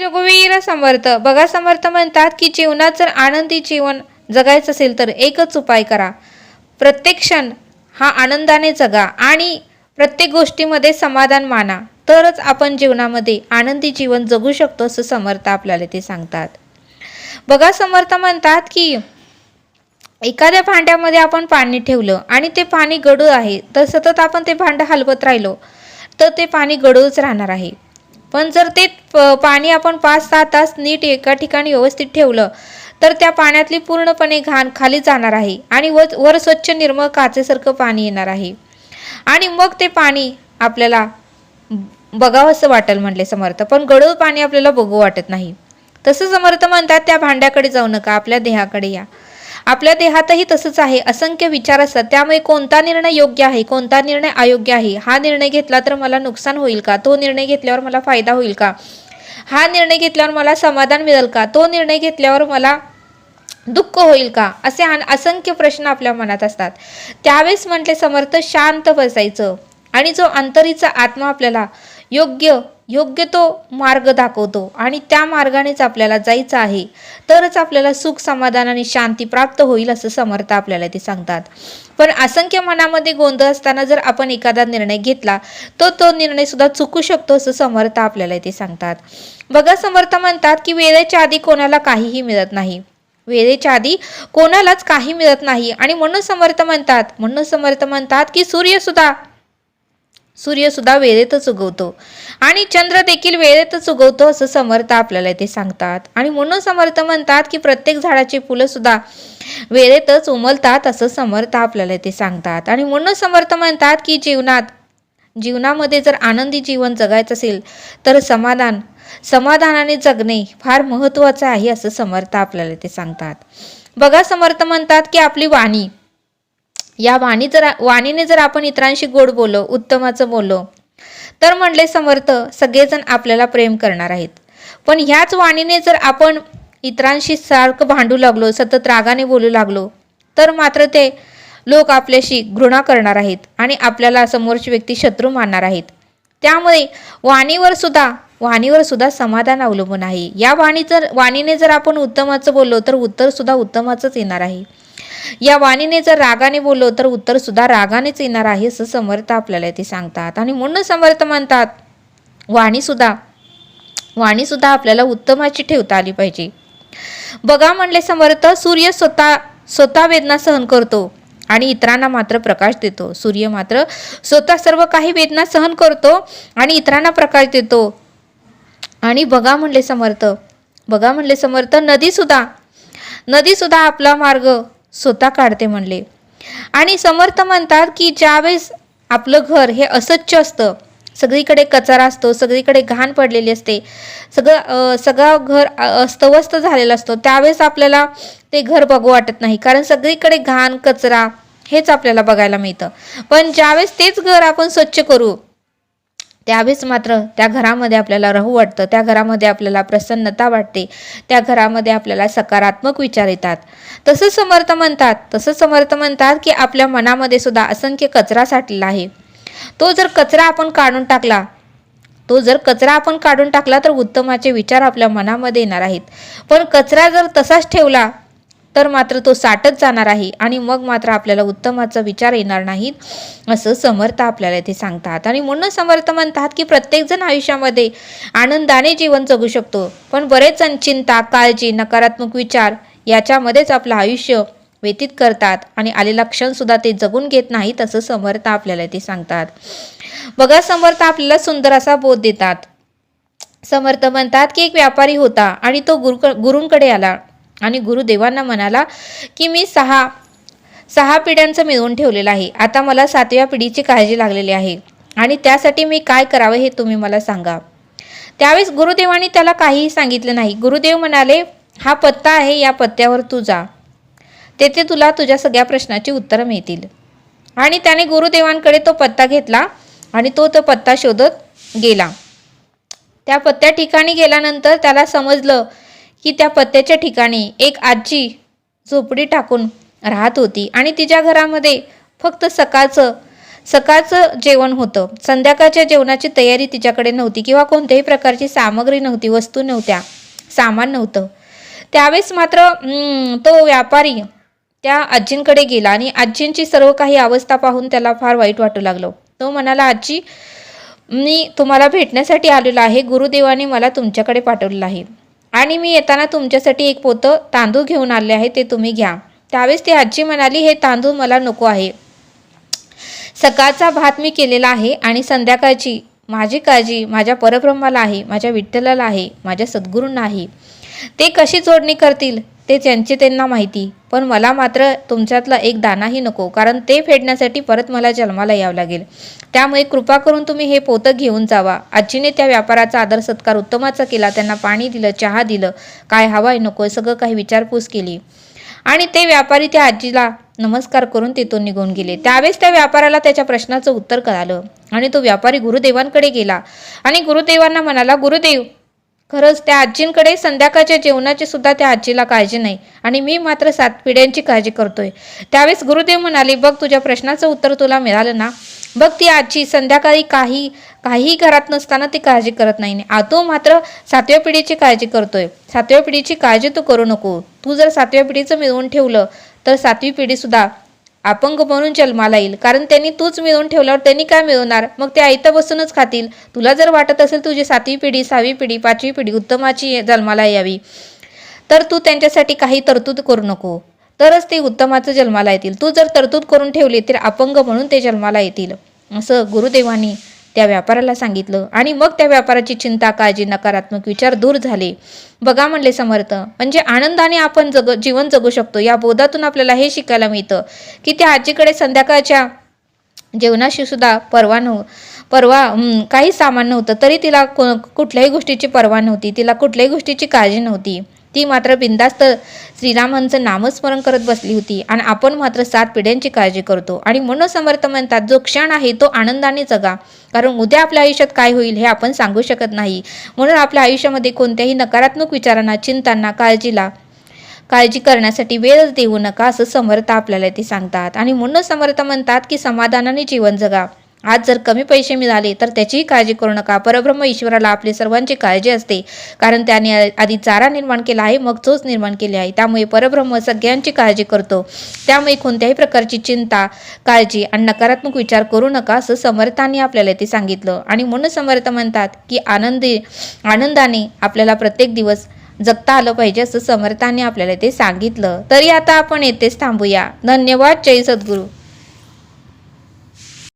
रघुवीर समर्थ. बघा समर्थ म्हणतात की जीवनात जर आनंदी जीवन जगायचं असेल तर एकच उपाय करा. प्रत्येक क्षण हा आनंदाने जगा आणि प्रत्येक गोष्टीमध्ये समाधान माना. तरच आपण जीवनामध्ये आनंदी जीवन जगू शकतो असं समर्थ आपल्याला ते सांगतात. बघा समर्थ म्हणतात की एखाद्या भांड्यामध्ये आपण पाणी ठेवलं आणि ते पाणी गडूळ आहे तर सतत आपण ते भांडं हलवत राहिलो तर ते पाणी गडूळच राहणार आहे. पण जर ते प- पाणी आपण पाच सहा तास नीट एका ठिकाणी व्यवस्थित ठेवलं तर त्या पाण्यातली पूर्णपणे घाण खाली जाणार आहे आणि व वर स्वच्छ निर्मळ काचेसारखं पाणी येणार आहे. आणि मग ते पाणी आपल्याला बघावंसं वाटेल म्हणले समर्थ पण गडूळ पाणी आपल्याला बघू वाटत नाही. तसं समर्थ म्हणतात त्या भांड्याकडे जाऊ नका आपल्या देहाकडे या. आपल्या देहातही तसंच आहे. असंख्य विचार असतात. त्यामुळे कोणता निर्णय योग्य आहे? कोणता निर्णय अयोग्य आहे? हा निर्णय घेतला तर मला नुकसान होईल का? तो निर्णय घेतल्यावर मला फायदा होईल का? हा निर्णय घेतल्यावर मला समाधान मिळेल का? तो निर्णय घेतल्यावर मला दुःख होईल का? असे असंख्य प्रश्न आपल्या मनात असतात. त्यावेळेस म्हटले समर्थ शांत बसायचं. आणि जो अंतरीचा आत्मा आपल्याला योग्य योग्य तो मार्ग दाखवतो आणि त्या मार्गानेच आपल्याला जायचं आहे. तरच आपल्याला सुख समाधान आणि शांती प्राप्त होईल असं समर्थ आपल्याला ते सांगतात. पण असंख्य मनामध्ये गोंधळ असताना जर आपण एखादा निर्णय घेतला तो तो निर्णय सुद्धा चुकू शकतो असं समर्थ आपल्याला ते सांगतात. बघा समर्थ म्हणतात की वेळेच्या आधी कोणाला काहीही मिळत नाही. वेळेच्या आधी कोणालाच काही मिळत नाही आणि म्हणून समर्थ म्हणतात. म्हणून समर्थ म्हणतात की सूर्य सुद्धा सूर्यसुद्धा वेळेतच उगवतो. आणि चंद्र देखील वेळेतच उगवतो असं समर्थ आपल्याला ते सांगतात. आणि म्हणून समर्थ म्हणतात की प्रत्येक झाडाची फुलं सुद्धा वेळेतच उमलतात असं समर्थ आपल्याला ते सांगतात. आणि म्हणून समर्थ म्हणतात की जीवनात जीवनामध्ये जर आनंदी जीवन जगायचं असेल तर समाधान समाधानाने जगणे फार महत्त्वाचं आहे असं समर्थ आपल्याला ते सांगतात. बघा समर्थ म्हणतात की आपली वाणी या वाणी जर वाणीने जर आपण इतरांशी गोड बोललो उत्तमाचं बोललो तर म्हणले समर्थ सगळेजण आपल्याला प्रेम करणार आहेत. पण ह्याच वाणीने जर आपण इतरांशी सारखं भांडू लागलो सतत रागाने बोलू लागलो तर मात्र ते लोक आपल्याशी घृणा करणार आहेत आणि आपल्याला समोरची व्यक्ती शत्रू मानणार आहेत. त्यामुळे वाणीवर सुद्धा वाणीवर सुद्धा समाधान अवलंबून आहे. या वाणी जर वाणीने जर आपण उत्तमाचं बोललो तर उत्तर सुद्धा उत्तमाचंच येणार आहे. या वाणीने जर रागाने बोललो तर उत्तर सुद्धा रागानेच येणार आहे असं समर्थ आपल्याला ते सांगतात. आणि म्हणून समर्थ म्हणतात वाणी सुद्धा वाणी सुद्धा आपल्याला उत्तमाची ठेवता आली पाहिजे. बघा म्हणले समर्थ सूर्य स्वतः स्वतः वेदना सहन करतो आणि इतरांना मात्र प्रकाश देतो. सूर्य मात्र स्वतः सर्व काही वेदना सहन करतो आणि इतरांना प्रकाश देतो. आणि बघा म्हणले समर्थ बघा म्हणले समर्थ नदी सुद्धा आपला मार्ग स्वतः काढते म्हणले. आणि समर्थ म्हणतात की ज्यावेळेस आपलं घर हे अस्वच्छ असतं सगळीकडे कचरा असतो सगळीकडे घाण पडलेली असते सगळं सगळं घर अस्तव्यस्त झालेलं असतो त्यावेळेस आपल्याला ते घर बघू वाटत नाही. कारण सगळीकडे घाण कचरा हेच आपल्याला बघायला मिळतं. पण ज्यावेळेस तेच घर आपण स्वच्छ करू त्यावेळेस मात्र त्या घरामध्ये आपल्याला राहू वाटतं. त्या घरामध्ये आपल्याला प्रसन्नता वाटते. त्या घरामध्ये आपल्याला सकारात्मक विचार येतात. तसं समर्थ म्हणतात. तसं समर्थ म्हणतात की आपल्या मनामध्ये सुद्धा असंख्य कचरा साठलेला आहे. तो जर कचरा आपण काढून टाकला तो जर कचरा आपण काढून टाकला तर उत्तमाचे विचार आपल्या मनामध्ये येणार आहेत. पण कचरा जर तसाच ठेवला तर मात्र तो साठत जाणार आहे आणि मग मात्र आपल्याला उत्तमाचा विचार येणार नाहीत असं समर्थ आपल्याला ते सांगतात. आणि म्हणून समर्थ म्हणतात की प्रत्येकजण आयुष्यामध्ये आनंदाने जीवन जगू शकतो. पण बरेच चिंता काळजी नकारात्मक विचार याच्यामध्येच आपलं आयुष्य व्यतीत करतात आणि आलेला क्षणसुद्धा ते जगून घेत नाहीत असं समर्थ आपल्याला ते सांगतात. बघा समर्थ आपल्याला सुंदर असा बोध देतात. समर्थ म्हणतात की एक व्यापारी होता आणि तो गुरु गुरूंकडे आला. आणि गुरुदेवांना म्हणाला की मी सहा सहा पिढ्यांचं मिळवून ठेवलेलं आहे. आता मला सातव्या पिढीची काळजी लागलेली आहे. आणि त्यासाठी मी काय करावं हे तुम्ही मला सांगा. त्यावेळेस गुरुदेवाने त्याला काहीही सांगितलं नाही. गुरुदेव म्हणाले हा पत्ता आहे या पत्त्यावर तू जा. तेथे तुला तुझ्या सगळ्या प्रश्नाची उत्तरं मिळतील. आणि त्याने गुरुदेवांकडे तो पत्ता घेतला आणि तो तो पत्ता शोधत गेला. त्या पत्त्या ठिकाणी गेल्यानंतर त्याला समजलं की त्या पत्त्याच्या ठिकाणी एक आजी झोपडी टाकून राहत होती आणि तिच्या घरामध्ये फक्त सकाळचं सकाळचं जेवण होतं. संध्याकाळच्या जेवणाची तयारी तिच्याकडे नव्हती किंवा कोणत्याही प्रकारची सामग्री नव्हती वस्तू नव्हत्या सामान नव्हतं. त्यावेळेस मात्र तो व्यापारी त्या आजींकडे गेला आणि आजींची सर्व काही अवस्था पाहून त्याला फार वाईट वाटू लागलं. तो म्हणाला आजी मी तुम्हाला भेटण्यासाठी आलेलो आहे. गुरुदेवाने मला तुमच्याकडे पाठवलेलं आहे. आणि मी येताना तुमच्यासाठी एक पोतं तांदूळ घेऊन आले आहे ते तुम्ही घ्या. त्यावेळेस ती आजी म्हणाली हे तांदूळ मला नको आहे. सकाळचा भात मी केलेला आहे आणि संध्याकाळची माझी काळजी माझ्या परब्रह्माला आहे माझ्या विठ्ठलाला आहे माझ्या सद्गुरूंना आहे. ते कशी जोडणी करतील? ते त्यांचे त्यांना माहिती. पण मला मात्र तुमच्यातला एक दानाही नको कारण ते फेडण्यासाठी परत मला जन्माला यावं लागेल. त्यामुळे कृपा करून तुम्ही हे पोतं घेऊन जावा. आजीने त्या व्यापाराचा आदर सत्कार उत्तमाचा केला त्यांना पाणी दिलं चहा दिलं काय हवाय नको सगळं काही विचारपूस केली. आणि ते व्यापारी त्या आजीला नमस्कार करून तिथून निघून गेले. त्यावेळेस त्या व्यापाराला त्याच्या प्रश्नाचं उत्तर कळालं आणि तो व्यापारी गुरुदेवांकडे गेला. आणि गुरुदेवांना म्हणाला गुरुदेव खरंच त्या आजींकडे संध्याकाळच्या जेवणाची सुद्धा त्या आजीला काळजी नाही. आणि मी मात्र सात पिढ्यांची काळजी करतोय. त्यावेळेस गुरुदेव म्हणाले बघ तुझ्या प्रश्नाचं उत्तर तुला मिळालं ना? बघ ती आजी संध्याकाळी काही काही घरात नसताना ती काळजी करत नाही. आ तो मात्र सातव्या पिढीची काळजी करतोय. सातव्या पिढीची काळजी तू करू नको. तू जर सातव्या पिढीचं मिळवून ठेवलं तर सातवी पिढी सुद्धा अपंग म्हणून जन्माला येईल. कारण त्यांनी तूच मिळवून ठेवल्यावर त्यांनी काय मिळवणार? मग ते आयतं बसूनच खातील. तुला जर वाटत असेल तुझी सातवी पिढी सहावी पिढी पाचवी पिढी उत्तमाची जन्माला यावी तर तू त्यांच्यासाठी काही तरतूद करू नको. तरच ते उत्तमाचं जन्माला येतील. तू जर तरतूद करून ठेवली तर अपंग म्हणून ते जन्माला येतील. असं गुरुदेवांनी त्या व्यापाराला सांगितलं. आणि मग त्या व्यापाराची चिंता काळजी नकारात्मक विचार दूर झाले. बघा म्हणले समर्थ म्हणजे आनंदाने आपण जग जीवन जगू शकतो. या बोधातून आपल्याला हे शिकायला मिळतं की त्या आजीकडे संध्याकाळच्या जेवणाशी सुद्धा परवा नव्ह परवा काही सामान नव्हतं. तरी तिला को कुठल्याही गोष्टीची पर्वा नव्हती. तिला कुठल्याही गोष्टीची काळजी नव्हती. ती मात्र बिंदास्त श्रीरामांचं नामस्मरण करत बसली होती आणि आपण मात्र सात पिढ्यांची काळजी करतो आणि म्हणून समर्थ म्हणतात जो क्षण आहे तो आनंदाने जगा कारण उद्या आपल्या आयुष्यात काय होईल हे आपण सांगू शकत नाही. म्हणून आपल्या आयुष्यामध्ये कोणत्याही नकारात्मक विचारांना चिंतांना काळजीला काळजी करण्यासाठी वेळच देऊ नका असं समर्थ आपल्याला ते सांगतात. आणि म्हणून समर्थ म्हणतात की समाधानाने जीवन जगा. आज जर कमी पैसे मिळाले तर त्याचीही काळजी करू नका. परब्रह्म ईश्वराला आपली सर्वांची काळजी असते. कारण त्याने आधी चारा निर्माण केला आहे मग चोच निर्माण केली आहे. त्यामुळे परब्रह्म सगळ्यांची काळजी करतो. त्यामुळे कोणत्याही प्रकारची चिंता काळजी आणि नकारात्मक विचार करू नका असं समर्थांनी आपल्याला ते सांगितलं. आणि म्हणून समर्थ म्हणतात की आनंदी आनंदाने आपल्याला प्रत्येक दिवस जगता आलं पाहिजे असं समर्थाने आपल्याला ते सांगितलं. तरी आता आपण येथेच थांबूया. धन्यवाद. जय सद्गुरू.